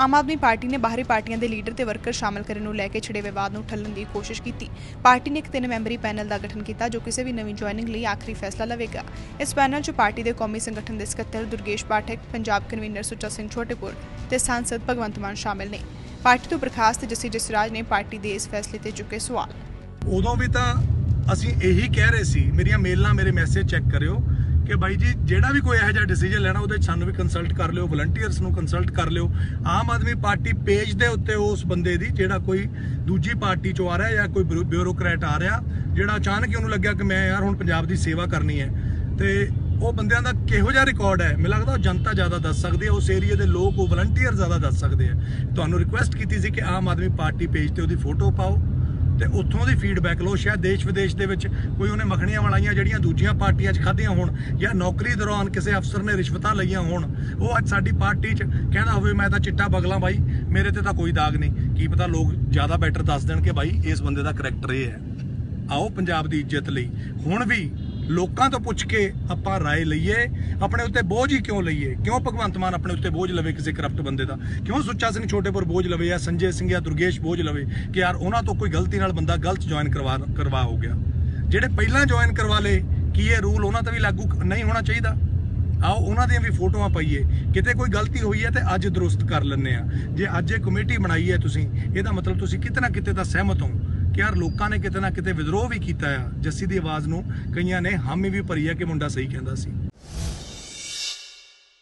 Aam Aadmi party ਨੇ ਬਾਹਰੀ ਪਾਰਟੀਆਂ ਦੇ ਲੀਡਰ ਤੇ ਵਰਕਰ ਸ਼ਾਮਲ ਕਰਨ ਨੂੰ ਲੈ ਕੇ ਛਿੜੇ ਵਿਵਾਦ ਨੂੰ ਠੱਲਣ ਦੀ ਕੋਸ਼ਿਸ਼ ਕੀਤੀ। ਪਾਰਟੀ ਨੇ ਇੱਕ ਤਿੰਨ ਮੈਂਬਰੀ ਪੈਨਲ ਦਾ ਗਠਨ ਕੀਤਾ ਜੋ ਕਿਸੇ ਵੀ ਨਵੀਂ ਜੁਆਇਨਿੰਗ ਲਈ ਆਖਰੀ ਫੈਸਲਾ ਲਵੇਗਾ। ਇਸ ਪੈਨਲ 'ਚ ਪਾਰਟੀ ਦੇ ਕੌਮੀ ਸੰਗਠਨ ਦੇ ਸਕੱਤਰ ਦੁਰਗੇਸ਼ ਪਾਠਕ, ਪੰਜਾਬ ਕਨਵੀਨਰ ਸੁੱਚਾ ਸਿੰਘ ਛੋਟੇਪੁਰ ਤੇ ਸਾਂਸਦ ਭਗਵੰਤ ਮਾਨ ਸ਼ਾਮਿਲ ਨੇ। ਪਾਰਟੀ ਤੋਂ ਬਰਖਾਸਤ ਜਸੀ ਜਸਰਾਜ ਨੇ ਪਾਰਟੀ ਦੇ ਇਸ ਫੈਸਲੇ ਤੇ ਚੁੱਕੇ ਸਵਾਲ। ਉਦੋਂ ਵੀ ਤਾਂ ਅਸੀਂ ਇਹੀ ਕਹਿ ਰਹੇ ਸੀ, ਮੇਰੀਆਂ ਮੇਲਾਂ, ਮੇਰੇ ਮੈਸੇਜ ਚੈੱਕ ਕਰਿਓ। ਕਿ ਬਾਈ ਜੀ, ਜਿਹੜਾ ਵੀ ਕੋਈ ਇਹੋ ਜਿਹਾ ਡਿਸੀਜਨ ਲੈਣਾ, ਉਹਦੇ 'ਚ ਸਾਨੂੰ ਵੀ ਕੰਸਲਟ ਕਰ ਲਿਓ ਵਲੰਟੀਅਰਸ ਨੂੰ ਕੰਸਲਟ ਕਰ ਲਿਓ। ਆਮ ਆਦਮੀ ਪਾਰਟੀ ਪੇਜ ਦੇ ਉੱਤੇ ਉਸ ਬੰਦੇ ਦੀ, ਜਿਹੜਾ ਕੋਈ ਦੂਜੀ ਪਾਰਟੀ 'ਚੋਂ ਆ ਰਿਹਾ ਜਾਂ ਕੋਈ ਬਿਊ- ਬਿਊਰੋਕਰੈਟ ਆ ਰਿਹਾ, ਜਿਹੜਾ ਅਚਾਨਕ ਹੀ ਉਹਨੂੰ ਲੱਗਿਆ ਕਿ ਮੈਂ ਯਾਰ ਹੁਣ ਪੰਜਾਬ ਦੀ ਸੇਵਾ ਕਰਨੀ ਹੈ। ਤੇ ਉਹ ਬੰਦਿਆਂ ਦਾ ਕਿਹੋ ਜਿਹਾ ਰਿਕਾਰਡ ਹੈ? ਮੈਨੂੰ ਲੱਗਦਾ ਉਹ ਜਨਤਾ ਜ਼ਿਆਦਾ ਦੱਸ ਸਕਦੀ ਹੈ, ਉਸ ਏਰੀਆ ਦੇ ਲੋਕ, ਉਹ ਵਲੰਟੀਅਰ ਜ਼ਿਆਦਾ ਦੱਸ ਸਕਦੇ ਆ ਤੁਹਾਨੂੰ ਰਿਕੁਐਸਟ ਕੀਤੀ ਸੀ ਕਿ ਆਮ ਆਦਮੀ ਪਾਰਟੀ ਪੇਜ ਤੇ ਉਹਦੀ ਫੋਟੋ ਪਾਓ। ਤੇ ਉੱਥੋਂ ਦੀ ਫੀਡਬੈਕ ਲਓ, ਸ਼ਾਇਦ ਦੇਸ਼ ਵਿਦੇਸ਼ ਦੇ ਵਿੱਚ ਕੋਈ ਉਹਨੇ ਮੱਖਣੀਆਂ ਵਾਲਾਈਆਂ ਜਿਹੜੀਆਂ ਦੂਜੀਆਂ ਪਾਰਟੀਆਂ 'ਚ ਖਾਧੀਆਂ ਹੋਣ ਜਾਂ ਨੌਕਰੀ ਦੌਰਾਨ ਕਿਸੇ ਅਫਸਰ ਨੇ ਰਿਸ਼ਵਤਾਂ ਲਈਆਂ ਹੋਣ, ਉਹ ਅੱਜ ਸਾਡੀ ਪਾਰਟੀ 'ਚ ਕਹਿੰਦਾ ਹੋਵੇ ਮੈਂ ਤਾਂ ਚਿੱਟਾ ਬਗਲਾ ਬਾਈ, ਮੇਰੇ ਤੇ ਤਾਂ ਕੋਈ ਦਾਗ ਨਹੀਂ। ਕੀ ਪਤਾ ਲੋਕ ਜ਼ਿਆਦਾ ਬੈਟਰ ਦੱਸ ਦੇਣ ਕਿ ਬਾਈ, ਇਸ ਬੰਦੇ ਦਾ ਕਰੈਕਟਰ ਇਹ ਹੈ। ਆਓ ਪੰਜਾਬ ਦੀ ਇੱਜ਼ਤ ਲਈ। ਹੁਣ ਵੀ ਲੋਕਾਂ ਤੋਂ ਪੁੱਛ ਕੇ ਆਪਾਂ رائے ਲਈਏ ਆਪਣੇ ਉੱਤੇ ਬੋਝ ਹੀ ਕਿਉਂ ਲਈਏ ਕਿਉਂ ਭਗਵੰਤ ਮਾਨ ਆਪਣੇ ਉੱਤੇ ਬੋਝ ਲਵੇ ਕਿਸੇ ਕਰਪਟ ਬੰਦੇ ਦਾ ਕਿਉਂ ਸੁੱਚਾ ਸਿੰਘ ਛੋਟੇਪੁਰ ਬੋਝ ਲਵੇ ਜਾਂ ਸੰਜੇ ਸਿੰਘ ਜਾਂ ਦੁਰਗੇਸ਼ ਬੋਝ ਲਵੇ ਕਿ ਯਾਰ ਉਹਨਾਂ ਤੋਂ ਕੋਈ ਗਲਤੀ ਨਾਲ ਬੰਦਾ ਗਲਤ ਜੁਆਇਨ ਕਰਵਾ ਕਰਵਾ ਹੋ ਗਿਆ ਜਿਹੜੇ ਪਹਿਲਾਂ ਜੁਆਇਨ ਕਰਵਾ ਲੇ ਕੀ ਇਹ ਰੂਲ ਉਹਨਾਂ ਤੇ ਵੀ ਲਾਗੂ ਨਹੀਂ ਹੋਣਾ ਚਾਹੀਦਾ ਆਓ ਉਹਨਾਂ ਦੀਆਂ ਵੀ ਫੋਟੋਆਂ ਪਾਈਏ ਕਿਤੇ ਕੋਈ ਗਲਤੀ ਹੋਈ ਹੈ ਤੇ ਅੱਜ ਦਰੁਸਤ ਕਰ ਲੈਂਦੇ ਆ ਜੇ ਅੱਜ ਇਹ ਕਮੇਟੀ ਬਣਾਈ ਹੈ ਤੁਸੀਂ ਇਹਦਾ ਮਤਲਬ ਤੁਸੀਂ ਕਿਤੇ ਨਾ ਕਿਤੇ ਤਾਂ ਸਹਿਮਤ ਹੋ ਕਿ ਯਾਰ ਲੋਕਾਂ ਨੇ ਕਿਤੇ ਨਾ ਕਿਤੇ ਵਿਦਰੋਹ ਵੀ ਕੀਤਾ ਆ। ਜੱਸੀ ਦੀ ਆਵਾਜ਼ ਨੂੰ ਕਈਆਂ ਨੇ ਹਾਮੀ ਵੀ ਭਰੀ ਆ ਕਿ ਮੁੰਡਾ ਸਹੀ ਕਹਿੰਦਾ ਸੀ।